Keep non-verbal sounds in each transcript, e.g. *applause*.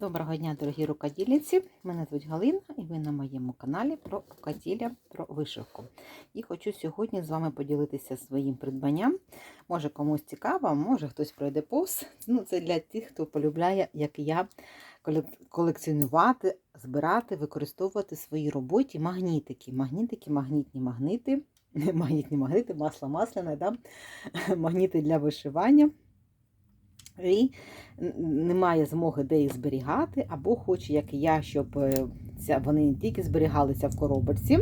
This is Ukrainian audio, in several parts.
Доброго дня, дорогі рукодільниці! Мене звуть Галина і ви на моєму каналі про рукоділля, про вишивку. І хочу сьогодні з вами поділитися своїм придбанням. Може комусь цікаво, може хтось пройде повз. Ну, Це для тих, хто полюбляє, як я, колекціонувати, збирати, використовувати в своїй роботі магнітики. Магнітики, магнітні магнити, *laughs* магнітні магнити, масло масляне, да? *laughs* магніти для вишивання і немає змоги де їх зберігати, або хоче, як я, щоб е, вони не тільки зберігалися в коробочці,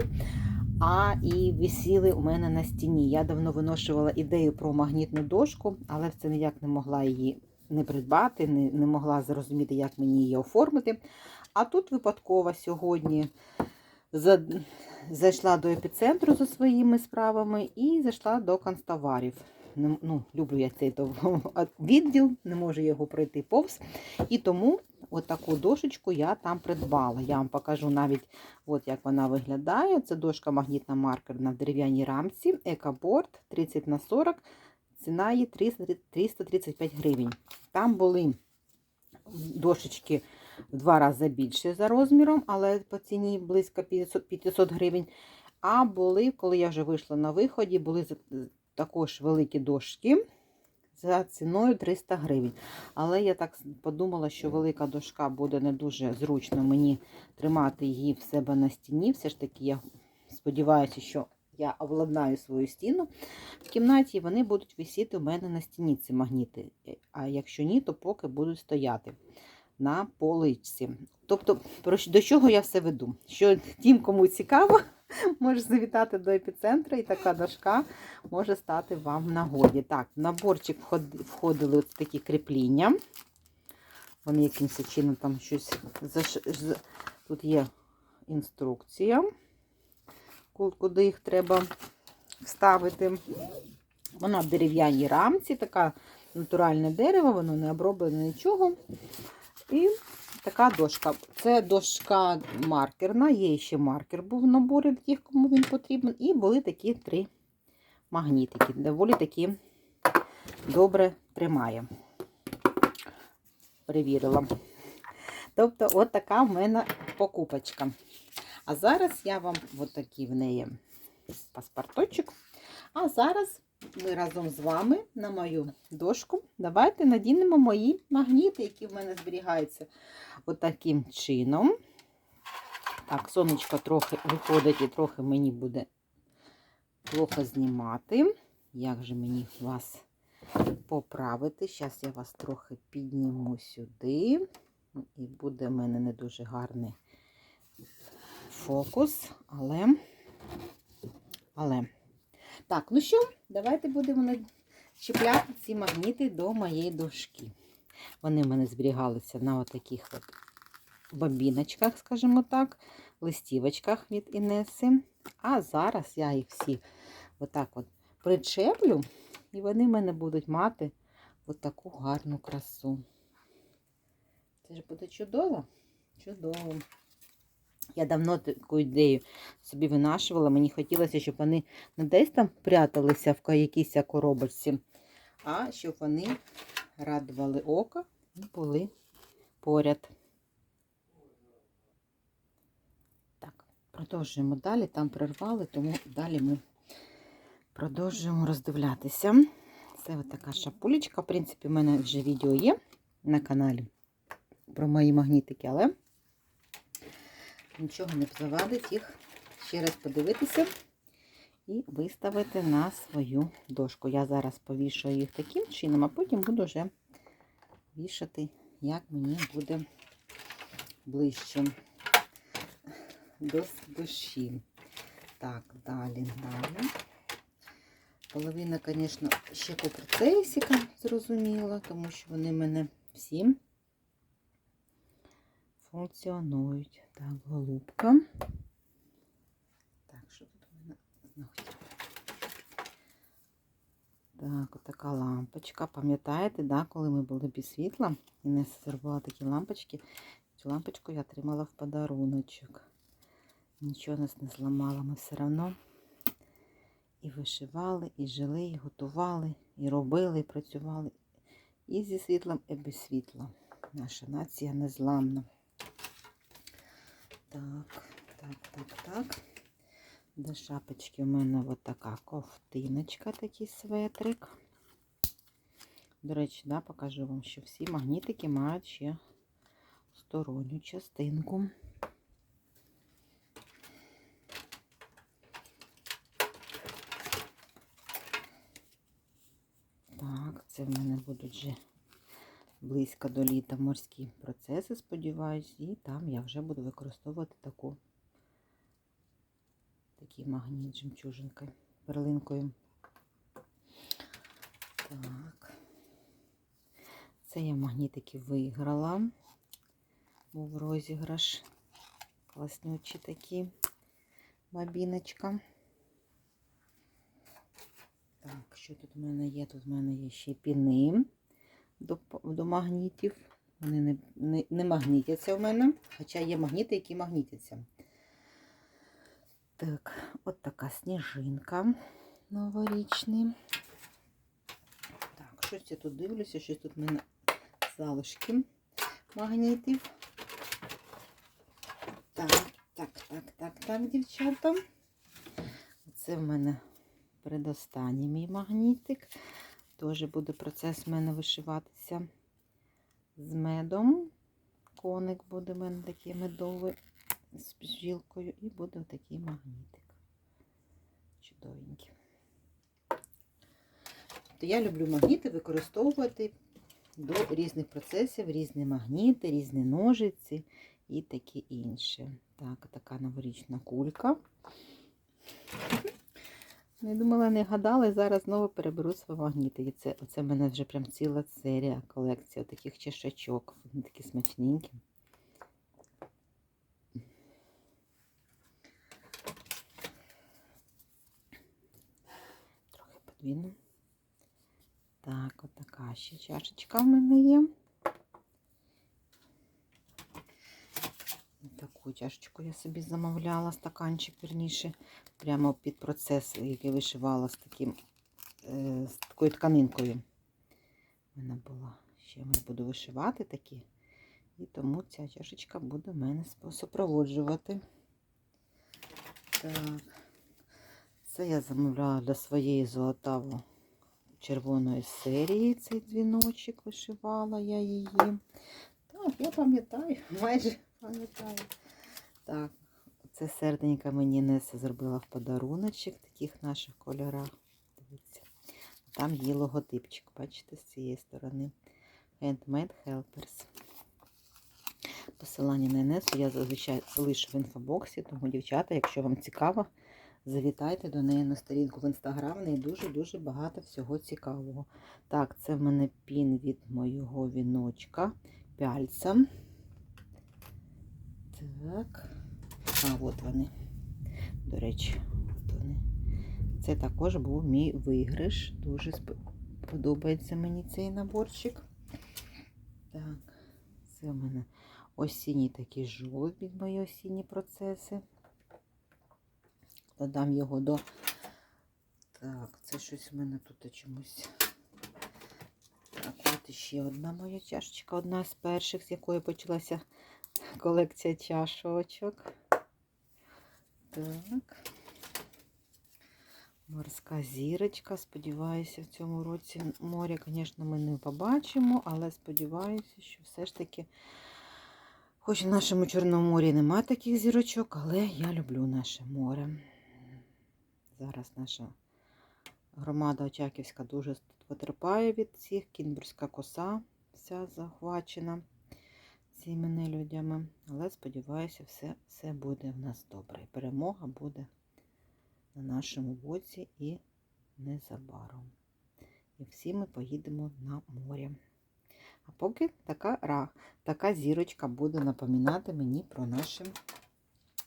а і висіли у мене на стіні. Я давно виношувала ідею про магнітну дошку, але це ніяк не могла її не придбати, не, не могла зрозуміти, як мені її оформити. А тут випадково сьогодні за, зайшла до епіцентру за своїми справами і зайшла до канцтоварів ну, люблю я цей *laughs* відділ, не можу його пройти повз. І тому от дошечку я там придбала. Я вам покажу навіть, от як вона виглядає. Це дошка магнітна маркерна в дерев'яній рамці, екоборд 30 на 40 ціна є 335 гривень. Там були дошечки в два рази більше за розміром, але по ціні близько 500 500 гривень. А були, коли я вже вийшла на виході, були також великі дошки за ціною 300 гривень. Але я так подумала, що велика дошка буде не дуже зручно мені тримати її в себе на стіні. Все ж таки, я сподіваюся, що я обладнаю свою стіну в кімнаті, і вони будуть висіти у мене на стіні ці магніти. А якщо ні, то поки будуть стояти на поличці. Тобто, до чого я все веду? Що тим, кому цікаво, може завітати до епіцентру, і така дошка може стати вам в нагоді. Так, в наборчик входили ось такі кріпління. Вони якимось чином там щось. Тут є інструкція, куди їх треба вставити. Вона в дерев'яній рамці, така натуральне дерево, воно не оброблене нічого. І така дошка. Це дошка маркерна, є ще маркер був в наборі для тих, кому він потрібен. І були такі три магнітики. Доволі таки добре тримає. Перевірила. Тобто, от така в мене покупочка. А зараз я вам от такий в неї паспорточок. А зараз ми разом з вами на мою дошку. Давайте надінемо мої магніти, які в мене зберігаються отаким от чином. Так, сонечко трохи виходить і трохи мені буде плохо знімати. Як же мені вас поправити? Зараз я вас трохи підніму сюди. І буде в мене не дуже гарний фокус, але, але. Так, ну що, давайте будемо чіпляти ці магніти до моєї дошки. Вони в мене зберігалися на отаких от бобіночках, скажімо так, листівочках від Інеси. А зараз я їх всі отак от причеплю, і вони в мене будуть мати отаку гарну красу. Це ж буде чудово? Чудово. Я давно таку ідею собі винашувала. Мені хотілося, щоб вони не десь там пряталися в якійсь коробочці, а щоб вони радували око і були поряд. Так, продовжуємо далі. Там прервали, тому далі ми продовжуємо роздивлятися. Це ось така шапулечка. В принципі, в мене вже відео є на каналі про мої магнітики, але нічого не завадить їх ще раз подивитися і виставити на свою дошку. Я зараз повішаю їх таким чином, а потім буду вже вішати, як мені буде ближче до душі. Так, далі, далі. Половина, звісно, ще по процесіка зрозуміла, тому що вони мене всі функціонують. Так, голубка. Так, що тут у мене знаходиться? Так, отака лампочка. Пам'ятаєте, да, коли ми були без світла і не зробила такі лампочки, цю лампочку я отримала в подаруночок. Нічого нас не зламало, ми все одно і вишивали, і жили, і готували, і робили, і працювали. І зі світлом, і без світла. Наша нація незламна. Так, так, так, так. До шапочки у мене от така ковтиночка, такий светрик. До речі, да, покажу вам, що всі магнітики мають ще сторонню частинку. Так, це в мене будуть вже близько до літа морські процеси, сподіваюсь, і там я вже буду використовувати таку такий магніт жемчужинкою, перлинкою. Так. Це я магнітики виграла. Був розіграш. Класнючі такі бабіночка. Так, що тут в мене є? Тут в мене є ще піни до, до магнітів. Вони не, не, не магнітяться в мене, хоча є магніти, які магнітяться. Так, от така сніжинка новорічний. Так, щось я тут дивлюся, щось тут в мене залишки магнітів. Так, так, так, так, так, дівчата. Це в мене передостанній мій магнітик. Теж буде процес в мене вишиватися з медом. Коник буде в мене такий медовий з бжілкою. І буде такий магнітик. Чудовенький. То я люблю магніти використовувати до різних процесів, різні магніти, різні ножиці і таке інше. Так, така новорічна кулька. Не думала, не гадала, і зараз знову переберу свої магніти. І це, оце в мене вже прям ціла серія, колекція таких чешачок. Вони такі смачненькі. Трохи подвіну. Так, от така ще чашечка в мене є. Таку чашечку я собі замовляла, стаканчик, верніше, прямо під процес, який вишивала з таким, е, з такою тканинкою. Мене була. Ще я буду вишивати такі. І тому ця чашечка буде мене супроводжувати. Так, це я замовляла для своєї золотаво червоної серії цей дзвіночок, вишивала я її. Так, я пам'ятаю, майже пам'ятаю. Так, це серденька мені Неса зробила в подаруночок в таких наших кольорах. Дивіться. Там є логотипчик, бачите, з цієї сторони. Handmade Helpers. Посилання на Несу я зазвичай залишу в інфобоксі, тому, дівчата, якщо вам цікаво, завітайте до неї на сторінку в інстаграм. В неї дуже-дуже багато всього цікавого. Так, це в мене пін від моєго віночка пяльця. Так. А, от вони. До речі, от вони. Це також був мій виграш. Дуже подобається мені цей наборчик. Так, це в мене осінній такий жолоб мої осінні процеси. Додам його до. Так, це щось в мене тут чомусь. Так, от ще одна моя чашечка, одна з перших, з якої почалася колекція чашочок. Так. Морська зірочка. Сподіваюся, в цьому році море, звісно, ми не побачимо, але сподіваюся, що все ж таки, хоч в нашому Чорному морі немає таких зірочок, але я люблю наше море. Зараз наша громада Очаківська дуже потерпає від цих. Кінбурзька коса вся захвачена цими нелюдями. Але сподіваюся, все, все буде в нас добре. І перемога буде на нашому боці і незабаром. І всі ми поїдемо на море. А поки така така зірочка буде напоминати мені про наше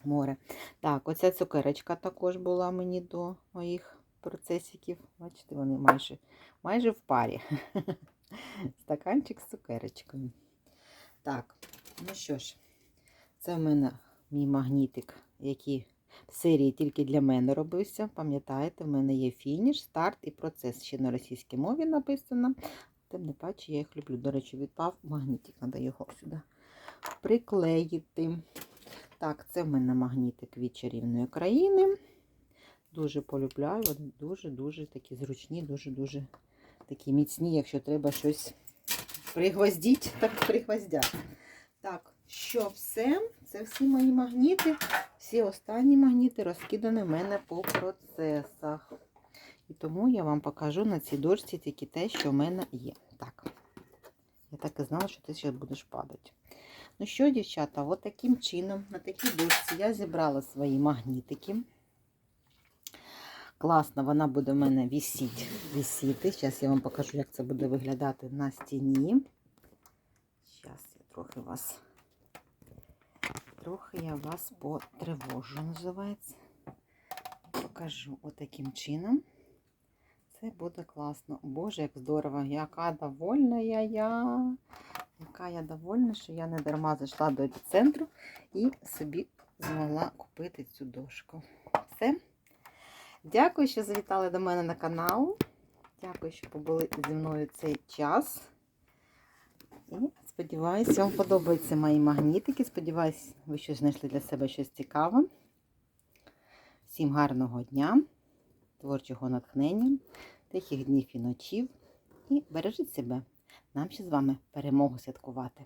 море. Так, оця цукерочка також була мені до моїх процесиків. Бачите, вони майже майже в парі. *laughs* Стаканчик з цукерочкою. Так, ну що ж, це в мене мій магнітик, який в серії тільки для мене робився. Пам'ятаєте, в мене є фініш, старт і процес. Ще на російській мові написано. тим не паче я їх люблю. До речі, відпав магнітик, треба його сюди приклеїти. Так, це в мене магнітик від чарівної країни. Дуже полюбляю, дуже-дуже такі зручні, дуже-дуже такі міцні, якщо треба щось пригвоздіть, *laughs* так пригвоздять. Так, що все? Це всі мої магніти. Всі останні магніти розкидані в мене по процесах. І тому я вам покажу на цій дошці тільки те, що в мене є. Так. Я так і знала, що ти ще будеш падати. Ну що, дівчата, от таким чином, на такій дошці я зібрала свої магнітики. Класно, вона буде в мене висіти. висіти. Зараз я вам покажу, як це буде виглядати на стіні. Зараз я трохи вас, трохи я вас потривожу, називається. Покажу отаким чином. Це буде класно. Боже, як здорово, яка довольна я, я. Яка я довольна, що я не дарма зайшла до епіцентру і собі змогла купити цю дошку. Все. Дякую, що завітали до мене на канал. Дякую, що побули зі мною цей час. І сподіваюся, вам подобаються мої магнітики. Сподіваюся, ви щось знайшли для себе щось цікаве. Всім гарного дня, творчого натхнення, тихих днів і ночів. І бережіть себе. Нам ще з вами перемогу святкувати.